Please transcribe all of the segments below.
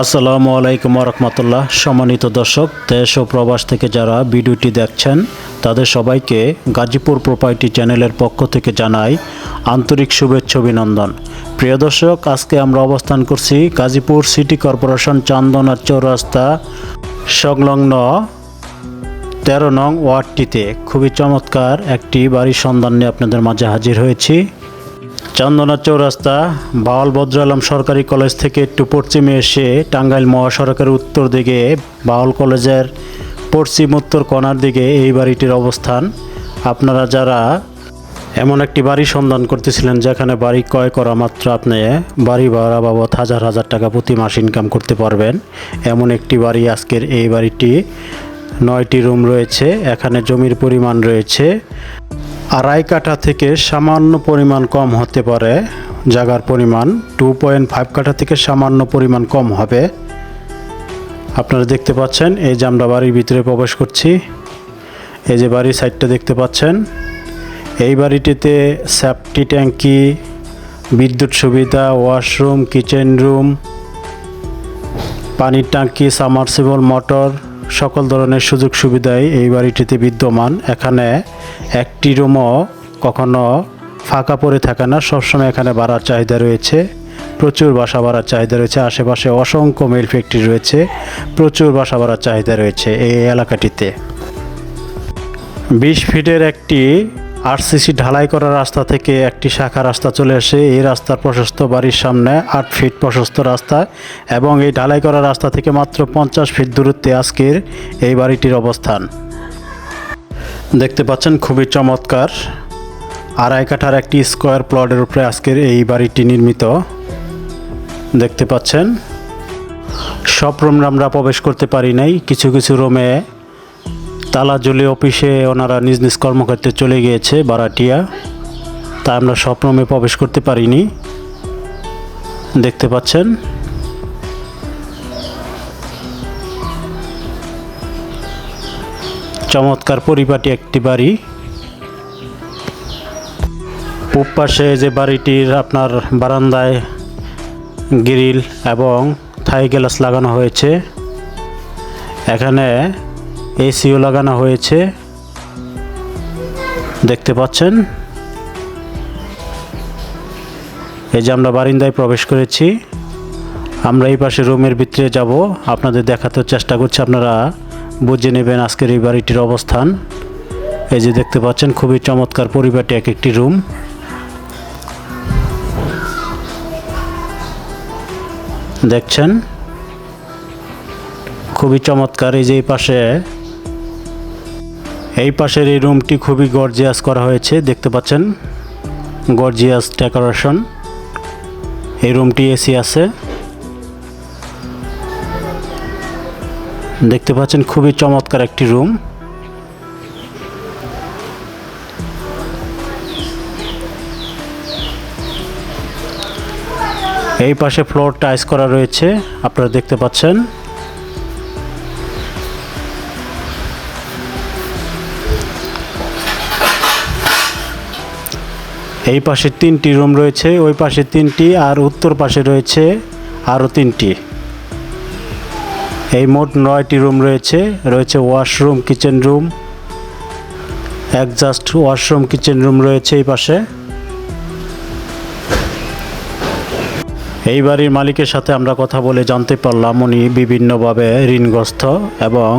আসসালামু আলাইকুম রহমতুল্লাহ সম্মানিত দর্শক, দেশ ও প্রবাস থেকে যারা ভিডিওটি দেখছেন, তাদের সবাইকে গাজীপুর প্রপার্টি চ্যানেলের পক্ষ থেকে জানাই আন্তরিক শুভেচ্ছা অভিনন্দন। প্রিয় দর্শক, আজকে আমরা অবস্থান করছি গাজীপুর সিটি কর্পোরেশন চান্দনা চৌরাস্তা সংলগ্ন তেরো নং ওয়ার্ডটিতে। খুবই চমৎকার একটি বাড়ির সন্ধান নিয়ে আপনাদের মাঝে হাজির হয়েছি। চন্দনা চৌরাস্তা বাউল বদ্র আলম সরকারি কলেজ থেকে একটু পশ্চিমে এসে টাঙ্গাইল মহাসড়কের উত্তর দিকে বাউল কলেজের পশ্চিম উত্তর কোনার দিকে এই বাড়িটির অবস্থান। আপনারা যারা এমন একটি বাড়ি সন্ধান করতেছিলেন, যেখানে বাড়ি ক্রয় করা মাত্র আপনি বাড়ি ভাড়া বাবদ হাজার হাজার টাকা প্রতি মাস ইনকাম করতে পারবেন। এমন একটি বাড়ি আজকের এই বাড়িটি, নয়টি রুম রয়েছে, এখানে জমির পরিমাণ রয়েছে। আড়াই কাঠা থেকে সামান্য পরিমাণ কম হতে পারে। জায়গার পরিমাণ টু পয়েন্ট ফাইভ কাঠা থেকে সামান্য পরিমাণ কম হবে। আপনারা দেখতে পাচ্ছেন, এই যে আমরা বাড়ির ভিতরে প্রবেশ করছি। এই যে বাড়ির সাইডটা দেখতে পাচ্ছেন, এই বাড়িটিতে সেফটি ট্যাঙ্কি, বিদ্যুৎ সুবিধা ওয়াশরুম কিচেন রুম পানির ট্যাঙ্কি সামারসিবল মোটর সকল ধরনের সুযোগ সুবিধাই এই বাড়িটিতে বিদ্যমান। এখানে একটি রুমও কখনো ফাঁকা পড়ে থাকে না, সবসময় এখানে বাড়ার চাহিদা রয়েছে। প্রচুর বাসা বাড়ার চাহিদা রয়েছে, আশেপাশে অসংখ্য মিল ফ্যাক্টরি রয়েছে, প্রচুর বাসা বাড়ার চাহিদা রয়েছে এই এলাকাটিতে। বিশ ফিটের একটি আরসিসি ঢালাই করা রাস্তা থেকে একটি শাখা রাস্তা চলে আসে এই রাস্তার প্রশস্ত বাড়ির সামনে আট ফিট প্রশস্ত রাস্তা এবং এই ঢালাই করা রাস্তা থেকে মাত্র পঞ্চাশ ফিট দূরত্বে আজকের এই বাড়িটির অবস্থান। দেখতে পাচ্ছেন খুবই চমৎকার। আড়াই কাঠার একটি স্কোয়ার প্লটের উপরে আজকের এই বাড়িটি নির্মিত। দেখতে পাচ্ছেন, সব রুম আমরা প্রবেশ করতে পারি নাই, কিছু কিছু রুমে তালা জলি অফিসে ওনারা নিজ নিজ কর্মক্ষেত্রে চলে গিয়েছে বারাটিয়া। তা আমরা সব রুমে প্রবেশ করতে পারিনি। দেখতে পাচ্ছেন। চমৎকার পরিপাটি একটি বাড়ি। পূব পাশে যে বাড়িটির আপনার বারান্দায় গ্রিল এবং থাই গ্লাস লাগানো হয়েছে। এখানে এসিও লাগানো হয়েছে। দেখতে পাচ্ছেন? এই যে আমরা বারিন্দায় প্রবেশ করেছি। আমরা এই পাশে রুমের ভিতরে যাব। আপনাদের দেখাতে চেষ্টা করছি, আপনারা বুঝে নেবেন আজকের এই বাড়িটির অবস্থান। এই যে দেখতে পাচ্ছেন, খুবই চমৎকার পরিবারটি এক একটি রুম। দেখছেন? খুবই চমৎকার। এই যে এই পাশে এই পাশের এই রুমটি খুবই গর্জিয়াস করা হয়েছে, দেখতে পাচ্ছেন? Gorgeous decoration. এই রুমটি এসি আছে। দেখতে পাচ্ছেন, খুবই চমৎকার একটি রুম। এই পাশে ফ্লোর টাইস করা রয়েছে, আপনারা দেখতে পাচ্ছেন। এই পাশে তিনটি রুম রয়েছে, ওই পাশে তিনটি আর উত্তর পাশে রয়েছে আরও তিনটি। এই মোট নয়টি রুম রয়েছে রয়েছে washroom, kitchen room exhaust washroom, kitchen room রয়েছে এই পাশে। এই বাড়ির মালিকের সাথে আমরা কথা বলে জানতে পারলাম, উনি বিভিন্নভাবে ঋণগ্রস্ত এবং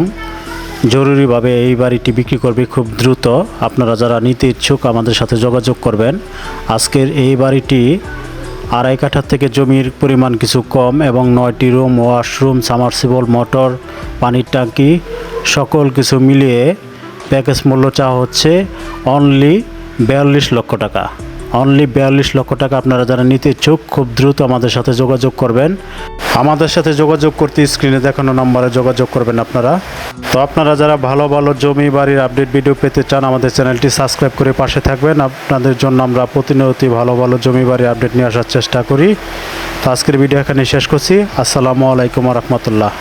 জরুরিভাবে এই বাড়িটি বিক্রি করবে খুব দ্রুত। আপনারা যারা নিতে ইচ্ছুক আমাদের সাথে যোগাযোগ করবেন। আজকের এই বাড়িটি আড়াই কাঠার থেকে জমির পরিমাণ কিছু কম এবং নয়টি রুম, ওয়াশরুম, সামারসিবল, মোটর, পানির ট্যাঙ্কি সকল কিছু মিলিয়ে প্যাকেজ মূল্য চাওয়া হচ্ছে অনলি বিয়াল্লিশ লক্ষ টাকা। অনলি বিয়াল্লিশ লক্ষ টাকা আপনারা যারা নিতে ইচ্ছুক, খুব দ্রুত আমাদের সাথে যোগাযোগ করবেন। আমাদের সাথে যোগাযোগ করতে স্ক্রিনে দেখানো নম্বরে যোগাযোগ করবেন আপনারা। তো আপনারা যারা ভালো ভালো জমি বাড়ির আপডেট ভিডিও পেতে চান, আমাদের চ্যানেলটি সাবস্ক্রাইব করে পাশে থাকবেন। আপনাদের জন্য আমরা প্রতিনিয়তই ভালো ভালো জমি বাড়ির আপডেট নিয়ে আসার চেষ্টা করি। তো আজকের ভিডিও এখানে শেষ করছি। আসসালামু আলাইকুম রহমতুল্লাহ।